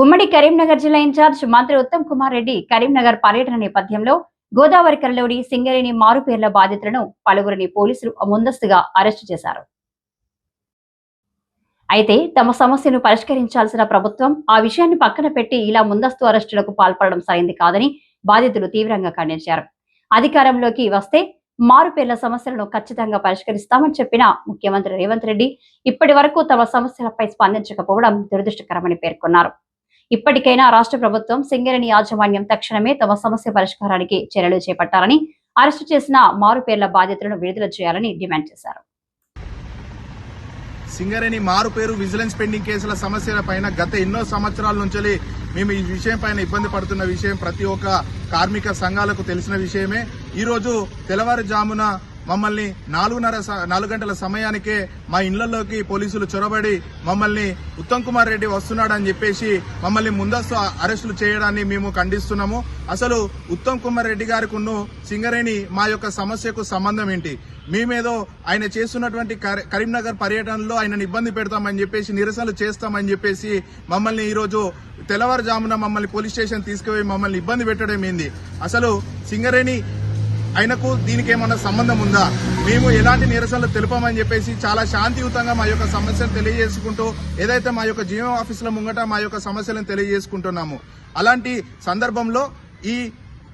ఉమ్మడి కరీంనగర్ జిల్లా ఇన్ఛార్జ్ మంత్రి ఉత్తమ్ కుమార్ రెడ్డి కరీంనగర్ పర్యటన నేపథ్యంలో గోదావరి కరలోని సింగరేణి మారుపేర్ల బాధితులను పలువురిని పోలీసులు ముందస్తుగా అరెస్టు చేశారు. అయితే తమ సమస్యను పరిష్కరించాల్సిన ప్రభుత్వం ఆ విషయాన్ని పక్కన పెట్టి ఇలా ముందస్తు అరెస్టులకు పాల్పడడం సరైంది కాదని బాధితులు తీవ్రంగా ఖండించారు. అధికారంలోకి వస్తే మారుపేర్ల సమస్యలను ఖచ్చితంగా పరిష్కరిస్తామని చెప్పిన ముఖ్యమంత్రి రేవంత్ రెడ్డి ఇప్పటి వరకు తమ సమస్యలపై స్పందించకపోవడం దురదృష్టకరమని పేర్కొన్నారు. ఇప్పటికైనా రాష్ట్ర ప్రభుత్వం సింగరేణి యాజమాన్యం తక్షణమే తమ సమస్య పరిష్కారానికి చర్యలు చేపట్టాలని అరెస్టు చేసిన మారుపేర్ల బాధితులను విడుదల చేయాలని డిమాండ్ చేశారు. సింగరేణి మారు పేరు విజిలెన్స్ పెండింగ్ కేసుల సమస్యల పైన గత ఎన్నో సంవత్సరాల నుంచి మేము ఈ విషయం పైన ఇబ్బంది పడుతున్న విషయం ప్రతి ఒక్క కార్మిక సంఘాలకు తెలిసిన విషయమే. ఈరోజు తెల్లవారుజామున మమ్మల్ని నాలుగున్నర స- నాలుగు గంటల సమయానికే మా ఇళ్ళలోకి పోలీసులు చొరబడి మమ్మల్ని ఉత్తమ్ కుమార్ రెడ్డి వస్తున్నాడని చెప్పేసి మమ్మల్ని ముందస్తు అరెస్టులు చేయడాన్ని మేము ఖండిస్తున్నాము. అసలు ఉత్తమ్ కుమార్ రెడ్డి గారికి సింగరేణి మా యొక్క సమస్యకు సంబంధం ఏంటి? మేమేదో ఆయన చేస్తున్నటువంటి కరీ- కరీంనగర్ పర్యటనలో ఆయనను ఇబ్బంది పెడతామని చెప్పేసి నిరసనలు చేస్తామని చెప్పేసి మమ్మల్ని ఈరోజు తెల్లవారుజామున మమ్మల్ని పోలీస్ స్టేషన్ తీసుకుపోయి మమ్మల్ని ఇబ్బంది పెట్టడం ఏంది? అసలు సింగరేణి ఆయనకు దీనికి ఏమన్నా సంబంధం ఉందా? మేము ఎలాంటి నిరసనలు తెలుపమని చెప్పేసి చాలా శాంతియుతంగా మా యొక్క సమస్యలు తెలియజేసుకుంటూ ఏదైతే మా యొక్క జీవో ఆఫీసుల ముంగట మా యొక్క సమస్యలను తెలియజేసుకుంటున్నాము. అలాంటి సందర్భంలో ఈ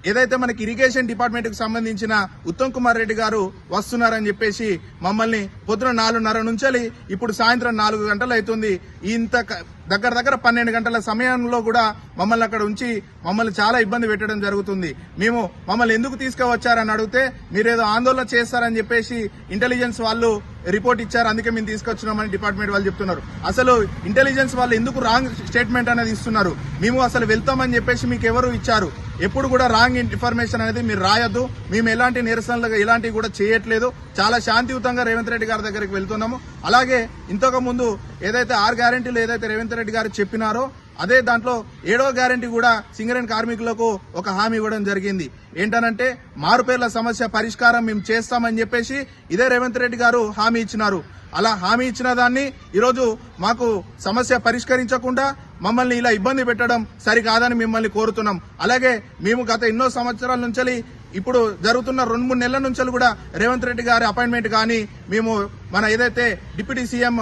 ఏదైతే మనకి ఇరిగేషన్ డిపార్ట్మెంట్కు సంబంధించిన ఉత్తమ్ కుమార్ రెడ్డి గారు వస్తున్నారని చెప్పేసి మమ్మల్ని పొద్దున నాలుగున్నర నుంచి ఇప్పుడు సాయంత్రం నాలుగు గంటలు అవుతుంది ఇంత క- దగ్గర దగ్గర పన్నెండు గంటల సమయంలో కూడా మమ్మల్ని అక్కడ ఉంచి మమ్మల్ని చాలా ఇబ్బంది పెట్టడం జరుగుతుంది. మేము మమ్మల్ని ఎందుకు తీసుకువచ్చారని అడిగితే మీరేదో ఆందోళన చేస్తారని చెప్పేసి ఇంటెలిజెన్స్ వాళ్ళు రిపోర్ట్ ఇచ్చారు. అందుకే మేము తీసుకొచ్చినామని డిపార్ట్మెంట్ వాళ్ళు చెప్తున్నారు. అసలు ఇంటెలిజెన్స్ వాళ్ళు ఎందుకు రాంగ్ స్టేట్మెంట్ అనేది ఇస్తున్నారు? మేము అసలు వెళ్తామని చెప్పేసి మీకు ఎవరు ఇచ్చారు? ఎప్పుడు కూడా రాంగ్ ఇన్ఫర్మేషన్ అనేది మీరు రాయొద్దు. మేము ఎలాంటి నిరసనలు ఇలాంటివి కూడా చేయట్లేదు. చాలా శాంతియుతంగా రేవంత్ రెడ్డి గారి దగ్గరికి వెళ్తున్నాము. అలాగే ఇంతకు ముందు ఏదైతే ఆరు గ్యారెంటీలు ఏదైతే రేవంత్ రెడ్డి గారు చెప్పినారో అదే దాంట్లో ఏడో గ్యారెంటీ కూడా సింగరేణి కార్మికులకు ఒక హామీ ఇవ్వడం జరిగింది. ఏంటనంటే మారుపేర్ల సమస్య పరిష్కారం మేము చేస్తామని చెప్పేసి ఇదే రేవంత్ రెడ్డి గారు హామీ ఇచ్చినారు. అలా హామీ ఇచ్చిన దాన్ని ఈరోజు మాకు సమస్య పరిష్కరించకుండా మమ్మల్ని ఇలా ఇబ్బంది పెట్టడం సరికాదని మిమ్మల్ని కోరుతున్నాం. అలాగే మేము గత ఎన్నో సంవత్సరాల నుంచి ఇప్పుడు జరుగుతున్న రెండు మూడు నెలల నుంచి కూడా రేవంత్ రెడ్డి గారి అపాయింట్మెంట్ కానీ మేము మన ఏదైతే డిప్యూటీ సీఎం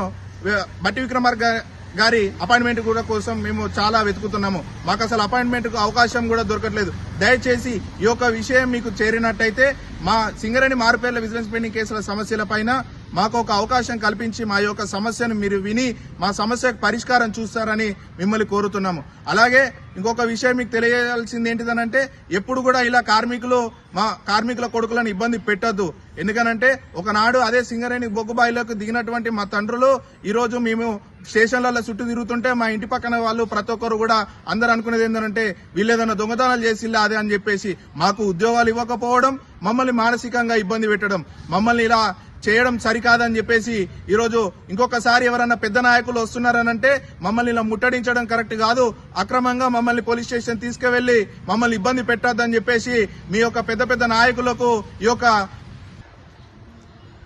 బట్టి విక్రమార్ గారి అపాయింట్మెంట్ కూడా కోసం మేము చాలా వెతుకుతున్నాము. మాకు అసలు అపాయింట్మెంట్కు అవకాశం కూడా దొరకట్లేదు. దయచేసి ఈ యొక్క విషయం మీకు చేరినట్టయితే మా సింగరేణి మారుపేర్ల విజిలెన్స్ పెండింగ్ కేసుల సమస్యల పైన మాకు ఒక అవకాశం కల్పించి మా యొక్క సమస్యను మీరు విని మా సమస్యకు పరిష్కారం చూస్తారని మిమ్మల్ని కోరుతున్నాము. అలాగే ఇంకొక విషయం మీకు తెలియాల్సింది ఏంటిదనంటే ఎప్పుడు కూడా ఇలా కార్మికులు మా కార్మికుల కొడుకులను ఇబ్బంది పెట్టొద్దు. ఎందుకనంటే ఒకనాడు అదే సింగరేణి బొగ్గుబాయిలోకి దిగినటువంటి మా తండ్రులు ఈరోజు మేము స్టేషన్లలో చుట్టూ తిరుగుతుంటే మా ఇంటి పక్కన వాళ్ళు ప్రతి ఒక్కరు కూడా అందరు అనుకునేది ఏంటంటే వీళ్ళు ఏదైనా దొంగతనాలు చేసిల్లా అదే అని చెప్పేసి మాకు ఉద్యోగాలు ఇవ్వకపోవడం మమ్మల్ని మానసికంగా ఇబ్బంది పెట్టడం మమ్మల్ని ఇలా చేయడం సరికాదని చెప్పేసి ఈరోజు ఇంకొకసారి ఎవరన్నా పెద్ద నాయకులు వస్తున్నారనంటే మమ్మల్ని ఇలా ముట్టడించడం కరెక్ట్ కాదు. అక్రమంగా మమ్మల్ని పోలీస్ స్టేషన్ తీసుకువెళ్ళి మమ్మల్ని ఇబ్బంది పెట్టొద్దని చెప్పేసి మీ యొక్క పెద్ద పెద్ద నాయకులకు ఈ యొక్క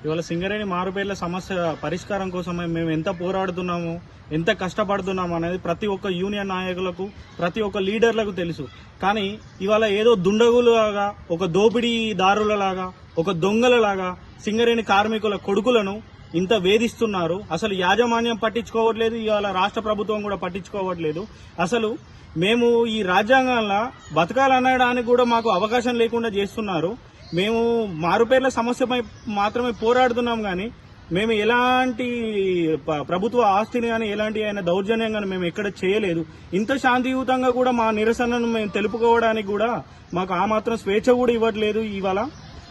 ఇవాళ సింగరేణి మారుపేర్ల సమస్య పరిష్కారం కోసం మేము ఎంత పోరాడుతున్నాము ఎంత కష్టపడుతున్నాము అనేది ప్రతి ఒక్క యూనియన్ నాయకులకు ప్రతి ఒక్క లీడర్లకు తెలుసు. కానీ ఇవాళ ఏదో దుండగులాగా ఒక దోపిడీదారులలాగా ఒక దొంగలలాగా సింగరేణి కార్మికుల కొడుకులను ఇంత వేధిస్తున్నారు. అసలు యాజమాన్యం పట్టించుకోవట్లేదు ఇవాళ రాష్ట్ర ప్రభుత్వం కూడా పట్టించుకోవట్లేదు. అసలు మేము ఈ రాజ్యాంగంలో బతకాలనడానికి కూడా మాకు అవకాశం లేకుండా చేస్తున్నారు. మేము మారుపేర్ల సమస్యపై మాత్రమే పోరాడుతున్నాం కానీ మేము ఎలాంటి ప్రభుత్వ ఆస్తిని కానీ ఎలాంటి అయినా దౌర్జన్యం కానీ మేము ఎక్కడ చేయలేదు. ఇంత శాంతియుతంగా కూడా మా నిరసనను మేము తెలుపుకోవడానికి కూడా మాకు ఆ మాత్రం స్వేచ్ఛ కూడా ఇవ్వట్లేదు ఇవాళ.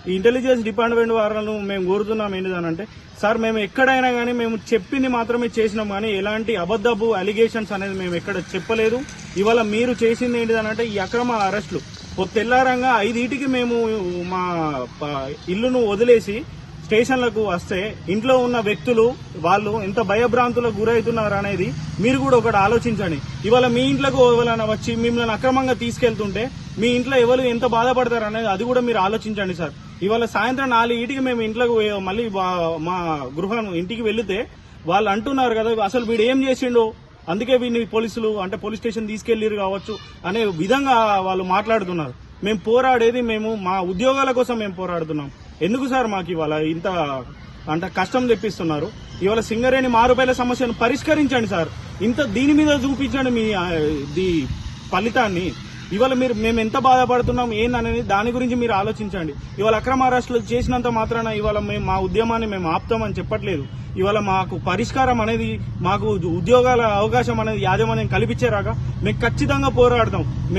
ఈ ఇంటెలిజెన్స్ డిపార్ట్మెంట్ వారు మేము కోరుతున్నాం ఏంటిదనంటే సార్ మేము ఎక్కడైనా కానీ మేము చెప్పింది మాత్రమే చేసినాం కానీ ఎలాంటి అబద్ధపు అలిగేషన్స్ అనేది మేము ఎక్కడ చెప్పలేదు. ఇవాళ మీరు చేసింది ఏంటిదనంటే ఈ అక్రమ అరెస్టులు. తెల్లారంగా ఐదింటికి మేము మా ఇల్లును వదిలేసి స్టేషన్లకు వస్తే ఇంట్లో ఉన్న వ్యక్తులు వాళ్ళు ఎంత భయభ్రాంతులకు గురవుతున్నారు అనేది మీరు కూడా ఒకటి ఆలోచించండి. ఇవాళ మీ ఇంట్లోకి ఎవరైనా వచ్చి మిమ్మల్ని అక్రమంగా తీసుకెళ్తుంటే మీ ఇంట్లో ఎవరు ఎంత బాధపడతారు అనేది అది కూడా మీరు ఆలోచించండి సార్. ఇవాళ సాయంత్రం నాలుగింటికి మేము ఇంట్లోకి పోయి- మళ్ళీ మా గృహం ఇంటికి వెళితే వాళ్ళు అంటున్నారు కదా అసలు వీడు ఏం చేసిండు? అందుకే వీడిని పోలీసులు అంటే పోలీస్ స్టేషన్ తీసుకెళ్ళిరు కావచ్చు అనే విధంగా వాళ్ళు మాట్లాడుతున్నారు. మేము పోరాడేది మేము మా ఉద్యోగాల కోసం మేము పోరాడుతున్నాం. ఎందుకు సార్ మాకు ఇవాళ ఇంత అంటే కష్టం తెప్పిస్తున్నారు? ఇవాళ సింగరేణి మారుపేల సమస్యను పరిష్కరించండి సార్. ఇంత దీని మీద చూపించండి మీ ఫలితాన్ని. ఇవాళ మీరు మేము ఎంత బాధపడుతున్నాం ఏందనేది దాని గురించి మీరు ఆలోచించండి. ఇవాళ అక్రమ అరెస్టులు చేసినంత మాత్రాన ఇవాళ మేము మా ఉద్యమాన్ని మేము ఆపుతామని చెప్పట్లేదు. ఇవాళ మాకు పరిష్కారం అనేది మాకు ఉద్యోగాల అవకాశం అనేది యాజమాన్యం కల్పించేరాక మేము ఖచ్చితంగా పోరాడతాం